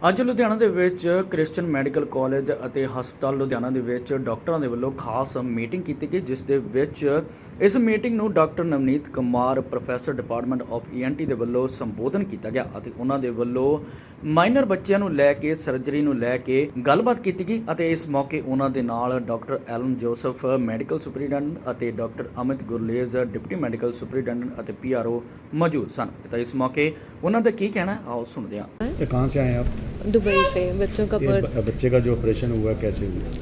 ਅੱਜ ਲੁਧਿਆਣਾ ਦੇ ਵਿੱਚ ਕ੍ਰਿਸਚੀਅਨ ਮੈਡੀਕਲ ਕਾਲਜ ਅਤੇ ਹਸਪਤਾਲ ਲੁਧਿਆਣਾ ਦੇ ਵਿੱਚ ਡਾਕਟਰਾਂ ਦੇ ਵੱਲੋਂ ਖਾਸ ਮੀਟਿੰਗ ਕੀਤੀ ਗਈ, ਜਿਸ ਦੇ ਵਿੱਚ ਇਸ ਮੀਟਿੰਗ ਨੂੰ doctor Navneet Kumar, professor department of ENT ਦੇ ਵੱਲੋਂ ਸੰਬੋਧਨ ਕੀਤਾ ਗਿਆ ਅਤੇ ਉਹਨਾਂ ਦੇ ਵੱਲੋਂ ਮਾਈਨਰ ਬੱਚਿਆਂ ਨੂੰ ਲੈ ਕੇ, ਸਰਜਰੀ ਨੂੰ ਲੈ ਕੇ ਗੱਲਬਾਤ ਕੀਤੀ ਗਈ ਅਤੇ ਇਸ ਮੌਕੇ ਉਹਨਾਂ ਦੇ ਨਾਲ doctor Alan Joseph, medical superintendent ਅਤੇ doctor Amit Gurlej, deputy medical superintendent ਅਤੇ ਪੀਆਰਓ ਮੌਜੂਦ ਸਨ। ਤਾਂ ਇਸ ਮੌਕੇ ਉਹਨਾਂ ਦਾ ਕੀ ਕਹਿਣਾ ਆਓ ਸੁਣਦੇ ਹਾਂ। ਇਹ ਕਹਾਂ ਸੇ ਆਏ ਆਪ दुबई से बच्चों का बर्थ बच्चे का जो ऑपरेशन हुआ कैसे हुआ?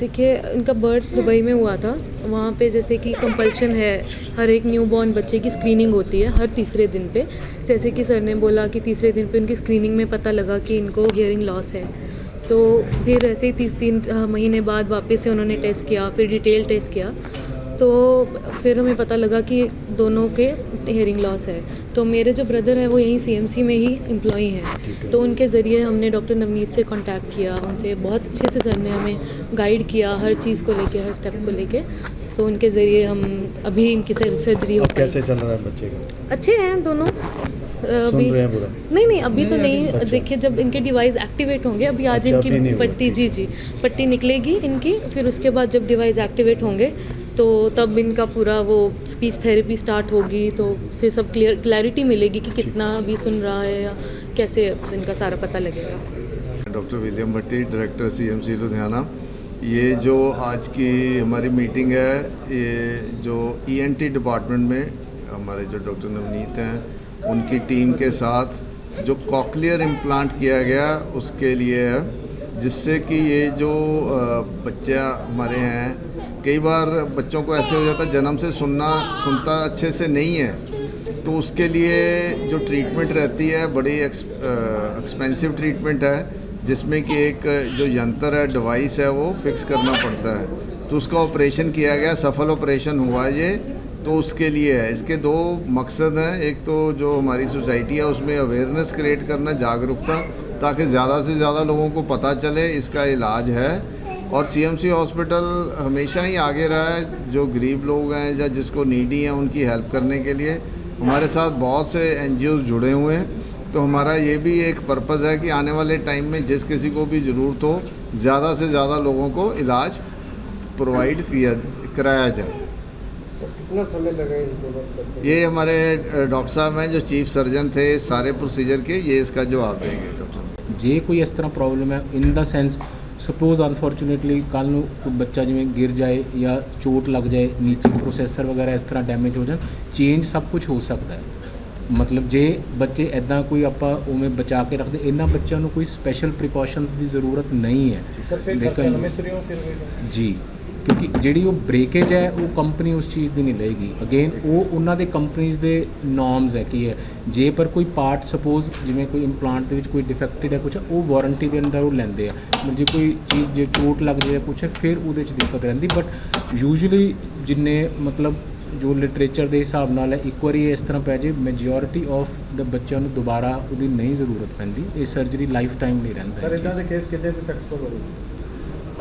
देखिए इनका बर्थ दुबई में हुआ था। वहाँ पे जैसे कि कंपल्शन है हर एक न्यू बॉर्न बच्चे की स्क्रीनिंग होती है हर तीसरे दिन पे। जैसे कि सर ने बोला कि तीसरे दिन पे उनकी स्क्रीनिंग में पता लगा कि इनको हियरिंग लॉस है। तो फिर ऐसे ही तीस तीन महीने बाद वापस से उन्होंने टेस्ट किया फिर डिटेल टेस्ट किया। तो फिर हमें पता लगा कि दोनों के हियरिंग लॉस है। तो मेरे जो ब्रदर है वो यहीं सीएमसी में ही एम्प्लॉई हैं। तो उनके ज़रिए हमने डॉक्टर नवनीत से कांटेक्ट किया उनसे बहुत अच्छे से सर ने हमें गाइड किया हर चीज़ को लेके हर स्टेप को लेके। तो उनके ज़रिए हम अभी इनकी सर सर्जरी हो कैसे चल रहा है बच्चे का? अच्छे हैं दोनों। अभी सुन रहे हैं नहीं नहीं अभी नहीं, तो नहीं। अच्छा। देखिए जब इनके डिवाइस एक्टिवेट होंगे अभी आज अच्छा, इनकी पट्टी जी जी पट्टी निकलेगी इनकी फिर उसके बाद जब डिवाइस एक्टिवेट होंगे तो तब इनका पूरा वो स्पीच थेरेपी स्टार्ट होगी तो फिर सब क्लियर क्लैरिटी मिलेगी कि कितना अभी सुन रहा है या कैसे इनका सारा पता लगेगा। Doctor William Bhatti director CMC Ludhiana ये जो आज की हमारी मीटिंग है ये जो ईएनटी डिपार्टमेंट में हमारे जो डॉक्टर नवनीत हैं उनकी टीम के साथ जो कॉकलियर इम्प्लांट किया गया उसके लिए है। जिससे कि ये जो बच्चे हमारे हैं, कई बार बच्चों को ऐसे हो जाता है, जन्म से सुनना, सुनता अच्छे से नहीं है तो उसके लिए जो ट्रीटमेंट रहती है, बड़ी एक्सपेंसिव ट्रीटमेंट है, जिसमें कि एक जो यंत्र है डिवाइस है, वो फिक्स करना पड़ता है। तो उसका ऑपरेशन किया गया, सफल ऑपरेशन हुआ ये तो उसके लिए है। इसके दो मकसद हैं, एक तो जो हमारी सोसाइटी है, उसमें अवेयरनेस क्रिएट करना, जागरूकता ताकि ज़्यादा से ज़्यादा लोगों को पता चले इसका इलाज है। और सीएमसी हॉस्पिटल हमेशा ही आगे रहा है जो गरीब लोग हैं या जिसको नीडी हैं उनकी हेल्प करने के लिए। हमारे साथ बहुत से एन जुड़े हुए हैं। तो हमारा ये भी एक पर्पज़ है कि आने वाले टाइम में जिस किसी को भी ज़रूरत हो ज़्यादा से ज़्यादा लोगों को इलाज प्रोवाइड किया कराया जाए। कितना समय लगा ये हमारे डॉक्टर साहब हैं जो चीफ सर्जन थे सारे प्रोसीजर के ये इसका जवाब देंगे। ਜੇ ਕੋਈ ਇਸ ਤਰ੍ਹਾਂ ਪ੍ਰੋਬਲਮ ਹੈ in the sense suppose unfortunately ਕੱਲ ਨੂੰ ਕੋਈ ਬੱਚਾ ਜਿਵੇਂ ਗਿਰ ਜਾਏ ਜਾਂ ਚੋਟ ਲੱਗ ਜਾਏ ਨੀਚੇ ਪ੍ਰੋਸੈਸਰ ਵਗੈਰਾ ਇਸ ਤਰ੍ਹਾਂ ਡੈਮੇਜ ਹੋ ਜਾਣ ਚੇਂਜ ਸਭ ਕੁਝ ਹੋ ਸਕਦਾ ਹੈ। ਮਤਲਬ ਜੇ ਬੱਚੇ ਐਦਾਂ ਕੋਈ ਆਪਾਂ ਉਵੇਂ ਬਚਾ ਕੇ ਰੱਖਦੇ ਇਹਨਾਂ ਬੱਚਿਆਂ ਨੂੰ ਕੋਈ ਸਪੈਸ਼ਲ ਪ੍ਰੀਕਾਸ਼ਨ ਦੀ ਜ਼ਰੂਰਤ ਨਹੀਂ ਹੈ। ਸਰ ਜੀ। ਕਿਉਂਕਿ ਜਿਹੜੀ ਉਹ ਬ੍ਰੇਕੇਜ ਹੈ, ਉਹ ਕੰਪਨੀ ਉਸ ਚੀਜ਼ ਦੀ ਨਹੀਂ ਲਏਗੀ। ਅਗੇਨ ਉਹ ਉਹਨਾਂ ਦੇ ਕੰਪਨੀਆਂ ਦੇ ਨਾਰਮਸ ਹੈ ਕੀ ਹੈ ਜੇ ਪਰ ਕੋਈ ਪਾਰਟ ਸਪੋਜ਼ ਜਿਵੇਂ ਕੋਈ ਇੰਪਲਾਂਟ ਦੇ ਵਿੱਚ ਕੋਈ ਡਿਫੈਕਟਿਡ ਹੈ ਕੁਝ ਉਹ ਵਾਰੰਟੀ ਦੇ ਅੰਦਰ ਉਹ ਲੈਂਦੇ ਆ। ਪਰ ਜੇ ਕੋਈ ਚੀਜ਼ ਜੇ ਟੋਟ ਲੱਗ ਜਾਏ ਕੁਝ ਫਿਰ ਉਹਦੇ 'ਚ ਦਿੱਕਤ ਰਹਿੰਦੀ। ਬਟ ਯੂਜੂਲੀ ਜਿੰਨੇ ਮਤਲਬ ਜੋ ਲਿਟਰੇਚਰ ਦੇ ਹਿਸਾਬ ਨਾਲ ਹੈ, ਇੱਕ ਵਾਰੀ ਇਸ ਤਰ੍ਹਾਂ ਪੈ ਜੇ ਮੈਜੋਰਿਟੀ ਆਫ ਦ ਬੱਚਿਆਂ ਨੂੰ ਦੁਬਾਰਾ ਉਹਦੀ ਨਹੀਂ ਜ਼ਰੂਰਤ ਪੈਂਦੀ। ਇਹ ਸਰਜਰੀ ਲਾਈਫ ਟਾਈਮ ਨਹੀਂ ਰਹਿੰਦੀ ਹੈ। ਸਰ ਇਦਾਂ ਦੇ ਕੇਸ ਕਿੰਨੇ ਸਕਸੈਸਫੁਲ ਹੋਏ?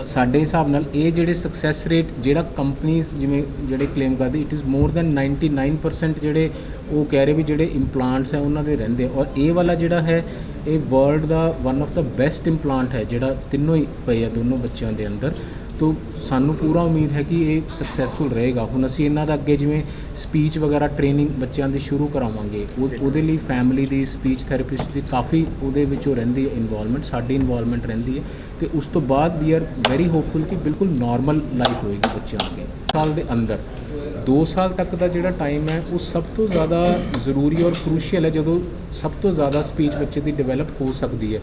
ਸਾਡੇ ਹਿਸਾਬ ਨਾਲ ਇਹ ਜਿਹੜੇ ਸਕਸੈਸ ਰੇਟ ਜਿਹੜਾ ਕੰਪਨੀਆਂ ਜਿਵੇਂ ਜਿਹੜੇ ਕਲੇਮ ਕਰਦੇ ਇਟ ਇਜ਼ ਮੋਰ ਦੈਨ 99% ਜਿਹੜੇ ਉਹ ਕਹਿ ਰਹੇ ਵੀ ਜਿਹੜੇ ਇੰਪਲਾਂਟਸ ਹੈ, ਉਹਨਾਂ ਦੇ ਰਹਿੰਦੇ ਔਰ ਇਹ ਵਾਲਾ ਜਿਹੜਾ ਹੈ ਇਹ ਵਰਲਡ ਦਾ ਵਨ ਆਫ ਦਾ ਬੈਸਟ ਇੰਪਲਾਂਟ ਹੈ ਜਿਹੜਾ ਤਿੰਨੋਂ ਹੀ ਪਏ ਆ ਦੋਨੋਂ ਬੱਚਿਆਂ ਦੇ ਅੰਦਰ। ਤੋ ਸਾਨੂੰ ਪੂਰਾ ਉਮੀਦ ਹੈ ਕਿ ਇਹ ਸਕਸੈਸਫੁਲ ਰਹੇਗਾ। ਹੁਣ ਅਸੀਂ ਇਹਨਾਂ ਦਾ ਅੱਗੇ ਜਿਵੇਂ ਸਪੀਚ ਵਗੈਰਾ ਟ੍ਰੇਨਿੰਗ ਬੱਚਿਆਂ ਦੀ ਸ਼ੁਰੂ ਕਰਾਵਾਂਗੇ ਉਹ- ਉਹਦੇ ਲਈ ਫੈਮਿਲੀ ਦੀ ਸਪੀਚ ਥੈਰੇਪਿਸਟ ਦੀ ਕਾਫੀ ਉਹਦੇ ਵਿੱਚੋਂ ਰਹਿੰਦੀ ਹੈ ਇਨਵੋਲਵਮੈਂਟ ਸਾਡੀ ਇਨਵੋਲਵਮੈਂਟ ਰਹਿੰਦੀ ਹੈ। ਤੇ ਉਸ ਤੋਂ ਬਾਅਦ ਵੀ ਆਰ ਵੈਰੀ ਹੋਪਫੁਲ ਕਿ ਬਿਲਕੁਲ ਨਾਰਮਲ ਲਾਈਫ ਹੋਏਗੀ ਬੱਚਿਆਂ ਦੀ ਸਾਲ ਦੇ ਅੰਦਰ। 2 ਸਾਲ ਤੱਕ ਦਾ ਜਿਹੜਾ ਟਾਈਮ ਹੈ, ਉਹ ਸਭ ਤੋਂ ਜ਼ਿਆਦਾ ਜ਼ਰੂਰੀ ਔਰ ਕ੍ਰੂਸ਼ੀਅਲ ਹੈ ਜਦੋਂ ਸਭ ਤੋਂ ਜ਼ਿਆਦਾ ਸਪੀਚ ਬੱਚੇ ਦੀ ਡਿਵੈਲਪ ਹੋ ਸਕਦੀ ਹੈ।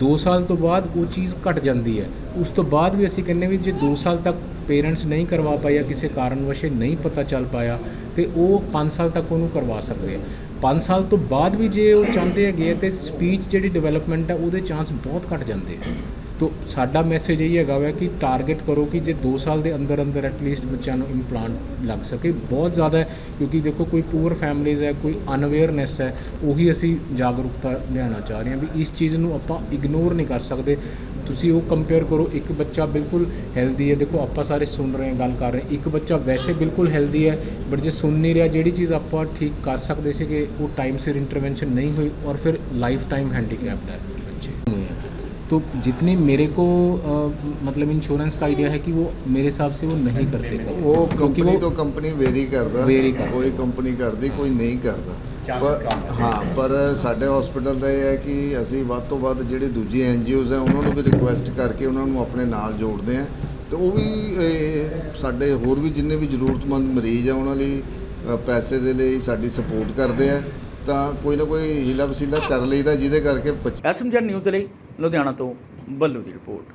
2 ਸਾਲ ਤੋਂ ਬਾਅਦ ਉਹ ਚੀਜ਼ ਘਟ ਜਾਂਦੀ ਹੈ। ਉਸ ਤੋਂ ਬਾਅਦ ਵੀ ਅਸੀਂ ਕਹਿੰਦੇ ਵੀ ਜੇ 2 ਸਾਲ ਤੱਕ ਪੇਰੈਂਟਸ ਨਹੀਂ ਕਰਵਾ ਪਾਇਆ, ਕਿਸੇ ਕਾਰਨ ਵਸ਼ੇ ਨਹੀਂ ਪਤਾ ਚੱਲ ਪਾਇਆ, ਤੇ ਉਹ 5 ਸਾਲ ਤੱਕ ਉਹਨੂੰ ਕਰਵਾ ਸਕਦੇ ਆ 5 ਸਾਲ ਤੋਂ ਬਾਅਦ ਵੀ ਜੇ ਉਹ ਚਾਹੁੰਦੇ ਹੈਗੇ ਆ ਤੇ ਸਪੀਚ ਜਿਹੜੀ ਡਿਵੈਲਪਮੈਂਟ ਹੈ, ਉਹਦੇ ਚਾਂਸ ਬਹੁਤ ਘਟ ਜਾਂਦੇ ਆ ਤੋ ਸਾਡਾ ਮੈਸੇਜ ਇਹ ਹੈਗਾ ਵਾ ਕਿ ਟਾਰਗੇਟ ਕਰੋ ਕਿ ਜੇ 2 ਸਾਲ ਦੇ ਅੰਦਰ ਅੰਦਰ ਐਟਲੀਸਟ ਬੱਚਿਆਂ ਨੂੰ ਇੰਪਲਾਂਟ ਲੱਗ ਸਕੇ। ਬਹੁਤ ਜ਼ਿਆਦਾ ਹੈ, ਕਿਉਂਕਿ ਦੇਖੋ ਕੋਈ ਪੂਅਰ ਫੈਮਲੀਜ਼ ਹੈ, ਕੋਈ ਅਨਅਵੇਅਰਨੈਸ ਹੈ, ਉਹੀ ਅਸੀਂ ਜਾਗਰੂਕਤਾ ਲਿਆਉਣਾ ਚਾਹ ਰਹੇ ਹਾਂ ਵੀ ਇਸ ਚੀਜ਼ ਨੂੰ ਆਪਾਂ ਇਗਨੋਰ ਨਹੀਂ ਕਰ ਸਕਦੇ। ਤੁਸੀਂ ਉਹ ਕੰਪੇਅਰ ਕਰੋ, ਇੱਕ ਬੱਚਾ ਬਿਲਕੁਲ ਹੈਲਦੀ ਹੈ। ਦੇਖੋ ਆਪਾਂ ਸਾਰੇ ਸੁਣ ਰਹੇ ਹਾਂ, ਗੱਲ ਕਰ ਰਹੇ ਇੱਕ ਬੱਚਾ ਵੈਸੇ ਬਿਲਕੁਲ ਹੈਲਦੀ ਹੈ ਬਟ ਜੇ ਸੁਣ ਨਹੀਂ ਰਿਹਾ, ਜਿਹੜੀ ਚੀਜ਼ ਆਪਾਂ ਠੀਕ ਕਰ ਸਕਦੇ ਸੀਗੇ, ਉਹ ਟਾਈਮ ਸਿਰ ਇੰਟਰਵੈਂਸ਼ਨ ਨਹੀਂ ਹੋਈ ਔਰ ਫਿਰ ਲਾਈਫ ਟਾਈਮ ਹੈਂਡੀਕੈਪਡ ਹੈ। तो जितनी मेरे को अ, मतलब इंश्योरेंस का आइडिया है कि वो मेरे हिसाब से वो नहीं करते कभी। ਉਹ क्योंकि ਕੰਪਨੀ वो ਤੋਂ ਕੰਪਨੀ ਵੇਰੀ ਕਰਦਾ Vary ਕਰਦਾ। ਕੋਈ ਕੰਪਨੀ ਕਰਦੀ ਕੋਈ ਨਹੀਂ ਕਰਦਾ ਪਰ ਹਾਂ ਪਰ ਸਾਡੇ ਹਸਪੀਟਲ ਦਾ ਇਹ ਹੈ ਕਿ ਅਸੀਂ ਵੱਧ ਤੋਂ ਵੱਧ ਜਿਹੜੇ ਦੂਜੀ ਐਨਜੀਓਜ਼ ਹੈ ਉਹਨਾਂ ਨੂੰ ਵੀ ਰਿਕੁਐਸਟ ਕਰਕੇ ਉਹਨਾਂ ਨੂੰ ਆਪਣੇ ਨਾਲ ਜੋੜਦੇ ਆ ਤੇ ਉਹ ਵੀ ਇਹ, ਸਾਡੇ ਹੋਰ ਵੀ ਜਿੰਨੇ ਵੀ ਜ਼ਰੂਰਤਮੰਦ ਮਰੀਜ਼ ਆ ਉਹਨਾਂ ਲਈ ਅ, ਪੈਸੇ ਦੇ ਲਈ ਸਾਡੀ ਸਪੋਰਟ ਕਰਦੇ ਆ ਤਾਂ ਕੋਈ ਨਾ ਕੋਈ ਹੀਲਾ ਵਸੀਲਾ ਕਰ ਲਈਦਾ ਜਿਹਦੇ ਕਰਕੇ ਬੱਚੇ ਐਸਐਮਜੀ ਨਿਊਜ਼ ਦੇ ਲਈ ਲੁਧਿਆਣਾ ਤੋਂ ਬੱਲੂ ਦੀ ਰਿਪੋਰਟ।